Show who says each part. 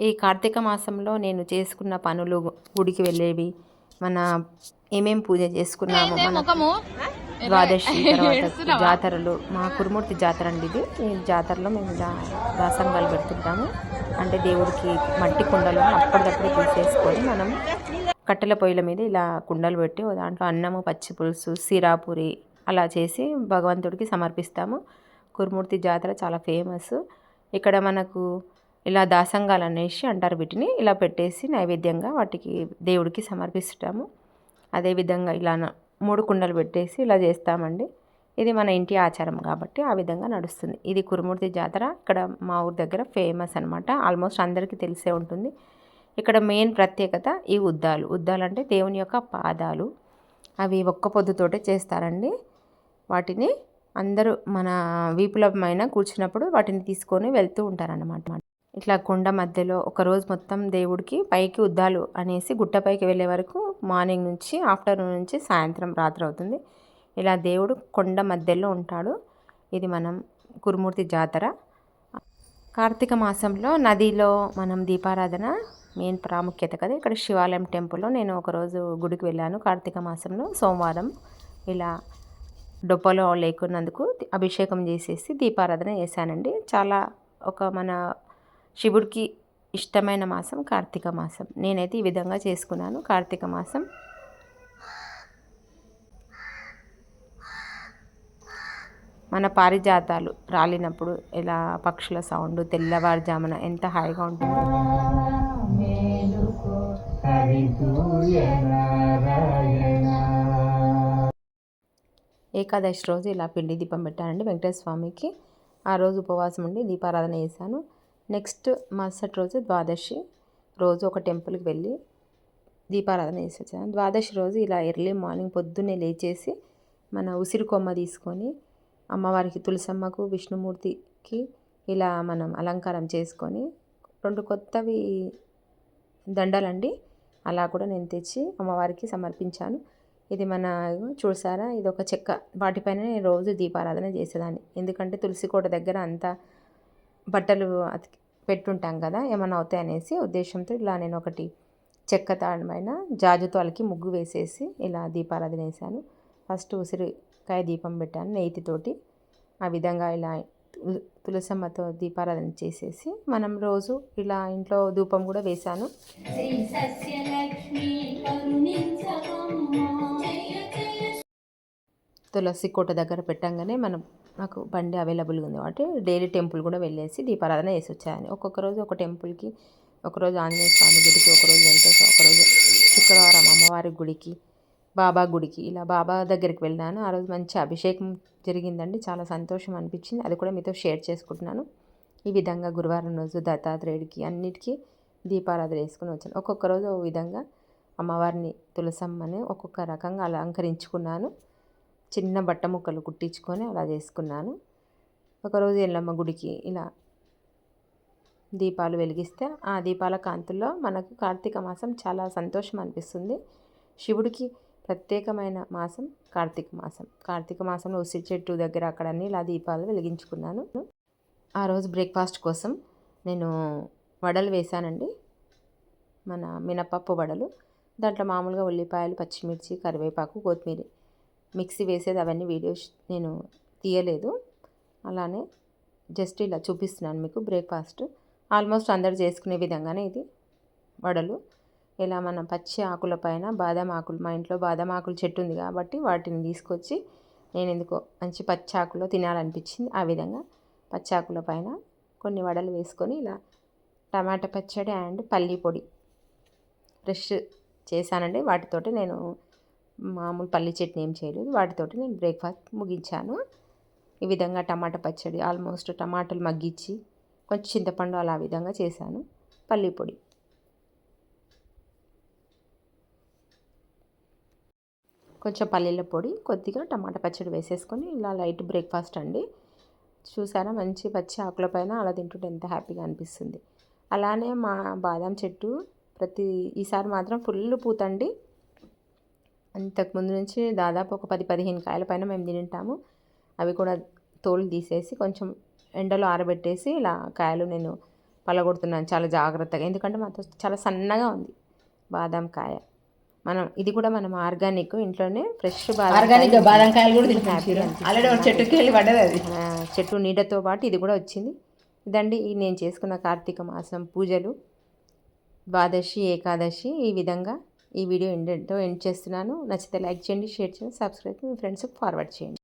Speaker 1: ఈ కార్తీక మాసంలో నేను చేసుకున్న పనులు గుడికి వెళ్ళేవి మన ఏమేం పూజ చేసుకున్నాము మన ద్వాదశి తర్వాత జాతరలు మా కురుమూర్తి జాతర అండి ఇది. ఈ జాతరలో మేము దా దాసంగాలు పెడుతుంటాము. అంటే దేవుడికి మట్టి కుండలు అప్పటిదప్పుడు తీసేసుకొని మనం కట్టెల పొయ్యిల మీద ఇలా కుండలు పెట్టి దాంట్లో అన్నము పచ్చి పులుసు సిరాపూరి అలా చేసి భగవంతుడికి సమర్పిస్తాము. కురుమూర్తి జాతర చాలా ఫేమస్ ఇక్కడ మనకు ఇలా దాసంగాలు అనేసి అంటారు వీటిని. ఇలా పెట్టేసి నైవేద్యంగా వాటికి దేవుడికి సమర్పిస్తాము. అదేవిధంగా ఇలా మూడు కుండలు పెట్టేసి ఇలా చేస్తామండి. ఇది మన ఇంటి ఆచారం కాబట్టి ఆ విధంగా నడుస్తుంది. ఇది కురుమూర్తి జాతర. ఇక్కడ మా ఊరి దగ్గర ఫేమస్ అనమాట ఆల్మోస్ట్ అందరికీ తెలిసే ఉంటుంది. ఇక్కడ మెయిన్ ప్రత్యేకత ఈ ఉద్దాలు. ఉద్దాలు అంటే దేవుని యొక్క పాదాలు. అవి ఒక్క పొద్దుతోటే చేస్తారండి. వాటిని అందరూ మన వీపుల కూర్చున్నప్పుడు వాటిని తీసుకొని వెళ్తూ ఉంటారన్నమాట. ఇట్లా కొండ మధ్యలో ఒక రోజు మొత్తం దేవుడికి పైకి ఉద్దాలు అనేసి గుట్టపైకి వెళ్ళే వరకు మార్నింగ్ నుంచి ఆఫ్టర్నూన్ నుంచి సాయంత్రం రాత్రి అవుతుంది. ఇలా దేవుడు కొండ మధ్యలో ఉంటాడు. ఇది మనం కురుమూర్తి జాతర. కార్తీక మాసంలో నదిలో మనం దీపారాధన మెయిన్ ప్రాముఖ్యత కదా. ఇక్కడ శివాలయం టెంపుల్లో నేను ఒకరోజు గుడికి వెళ్ళాను. కార్తీక మాసంలో సోమవారం ఇలా డొప్పలో లేకున్నందుకు అభిషేకం చేసేసి దీపారాధన చేశానండి. చాలా ఒక మన శివుడికి ఇష్టమైన మాసం కార్తీక మాసం. నేనైతే ఈ విధంగా చేసుకున్నాను. కార్తీక మాసం. మన పారిజాతాలు రాలినప్పుడు ఇలా పక్షుల సౌండ్ తెల్లవారుజామున ఎంత హాయిగా ఉంటుంది. ఏకాదశి రోజు ఇలా పిండి దీపం పెట్టానండి వెంకటేశ్వర స్వామికి ఆ రోజు ఉపవాసం ఉండి దీపారాధన చేశాను. నెక్స్ట్ మరుసటి రోజు ద్వాదశి రోజు ఒక టెంపుల్కి వెళ్ళి దీపారాధన చేసి వచ్చాను. ద్వాదశి రోజు ఇలా ఎర్లీ మార్నింగ్ పొద్దున్నే లేచేసి మన ఉసిరి కొమ్మ తీసుకొని అమ్మవారికి తులసమ్మకు విష్ణుమూర్తికి ఇలా మనం అలంకారం చేసుకొని రెండు కొత్తవి దండలండి. అలా కూడా నేను తెచ్చి అమ్మవారికి సమర్పించాను. ఇది మన చూసారా? ఇది ఒక చెక్క. వాటిపైన నేను రోజు దీపారాధన చేసేదాన్ని. ఎందుకంటే తులసి కోట దగ్గర అంతా బట్టలు అతికి పెట్టుంటాం కదా ఏమైనా అవుతాయి అనేసి ఉద్దేశంతో ఇలా నేను ఒకటి చెక్క తాడమైన జాజు జాజుతో అలికి ముగ్గు వేసేసి ఇలా దీపారాధన వేసాను ఫస్ట్ ఉసిరికాయ దీపం పెట్టాను నెయ్యితోటి. ఆ విధంగా ఇలా తుల- తులసమ్మతో దీపారాధన చేసేసి మనం రోజు ఇలా ఇంట్లో ధూపం కూడా వేశాను. తులసి కోట దగ్గర పెట్టంగానే మనం నాకు బండి అవైలబుల్గా ఉంది. కాబట్టి డైలీ టెంపుల్ కూడా వెళ్ళేసి దీపారాధన చేసి వచ్చాయని. ఒక్కొక్క రోజు ఒక టెంపుల్కి ఒకరోజు ఆంజనేయ స్వామి గుడికి ఒకరోజు వెంకటేశ్వర ఒకరోజు శుక్రవారం అమ్మవారి గుడికి బాబా గుడికి. ఇలా బాబా దగ్గరికి వెళ్ళాను ఆ రోజు మంచి అభిషేకం జరిగిందండి. చాలా సంతోషం అనిపించింది. అది కూడా మీతో షేర్ చేసుకుంటున్నాను. ఈ విధంగా గురువారం రోజు దత్తాత్రేయుడికి అన్నిటికీ దీపారాధన వేసుకుని వచ్చాను. ఒక్కొక్క రోజు ఓ విధంగా అమ్మవారిని తులసమ్మని ఒక్కొక్క రకంగా అలంకరించుకున్నాను. చిన్న బట్ట ముక్కలు కుట్టించుకొని అలా చేసుకున్నాను. ఒకరోజు ఎల్లమ్మ గుడికి ఇలా దీపాలు వెలిగిస్తే ఆ దీపాల కాంతుల్లో మనకు కార్తీక మాసం చాలా సంతోషం అనిపిస్తుంది. శివుడికి ప్రత్యేకమైన మాసం కార్తీక మాసం. కార్తీక మాసంలో ఉసిరి చెట్టు దగ్గర అక్కడన్నీ ఇలా దీపాలు వెలిగించుకున్నాను. ఆ రోజు బ్రేక్ఫాస్ట్ కోసం నేను వడలు వేశానండి. మన మినపప్పు వడలు. దాంట్లో మామూలుగా ఉల్లిపాయలు పచ్చిమిర్చి కరివేపాకు కొత్తిమీర మిక్సీ వేసేది అవన్నీ వీడియోస్ నేను తీయలేదు. అలానే జస్ట్ ఇలా చూపిస్తున్నాను మీకు బ్రేక్ఫాస్ట్. ఆల్మోస్ట్ అందరు చేసుకునే విధంగానే ఇది వడలు. ఇలా మనం పచ్చి ఆకుల పైన బాదం ఆకులు మా ఇంట్లో బాదం ఆకులు చెట్టు ఉంది కాబట్టి వాటిని తీసుకొచ్చి నేను ఎందుకో మంచి పచ్చి ఆకులో తినాలనిపించింది. ఆ విధంగా పచ్చి ఆకుల పైన కొన్ని వడలు వేసుకొని ఇలా టమాటా పచ్చడి అండ్ పల్లి పొడి ఫ్రెష్ చేశానండి. వాటితోటి నేను మామూలు పల్లి చట్నీ ఏం చేయలేదు. వాటితోటి నేను బ్రేక్ఫాస్ట్ ముగించాను. ఈ విధంగా టమాటా పచ్చడి ఆల్మోస్ట్ టమాటాలు మగ్గించి కొంచెం చింతపండు అలా విధంగా చేశాను. పల్లి పొడి. కొంచెం పల్లీల పొడి కొద్దిగా టమాటా పచ్చడి వేసేసుకొని ఇలా లైట్ బ్రేక్ఫాస్ట్ అండి. చూసారా మంచి పచ్చి ఆకుల పైన అలా తింటుంటే ఎంత హ్యాపీగా అనిపిస్తుంది. అలానే మా బాదం చెట్టు ప్రతి ఈసారి మాత్రం ఫుల్ పూతండి. అంతకుముందు నుంచి దాదాపు ఒక పది పదిహేను కాయల పైన మేము తింటాము అవి కూడా తోలు తీసేసి కొంచెం ఎండలో ఆరబెట్టేసి ఇలా కాయలు నేను పలగొడుతున్నాను చాలా జాగ్రత్తగా. ఎందుకంటే మాతో చాలా సన్నగా ఉంది బాదం కాయ. మనం ఇది కూడా మనం ఆర్గానిక్ ఇంట్లోనే ఫ్రెష్ బాదం
Speaker 2: ఆర్గానిక్ బాదం కాయలు కూడా. ఆల్రెడీ చెట్టుకి వెళ్ళి పడ్డది అది.
Speaker 1: చెట్టు నీడతో పాటు ఇది కూడా వచ్చింది. ఇదండి నేను చేసుకున్న కార్తీక మాసం పూజలు. ద్వాదశి ఏకాదశి ఈ విధంగా ఈ వీడియో ఎండ్తో ఎండ్ చేస్తున్నాను. నచ్చితే లైక్ చేయండి షేర్ చేయండి సబ్స్క్రైబ్ మీ ఫ్రెండ్స్కి ఫార్వర్డ్ చేయండి.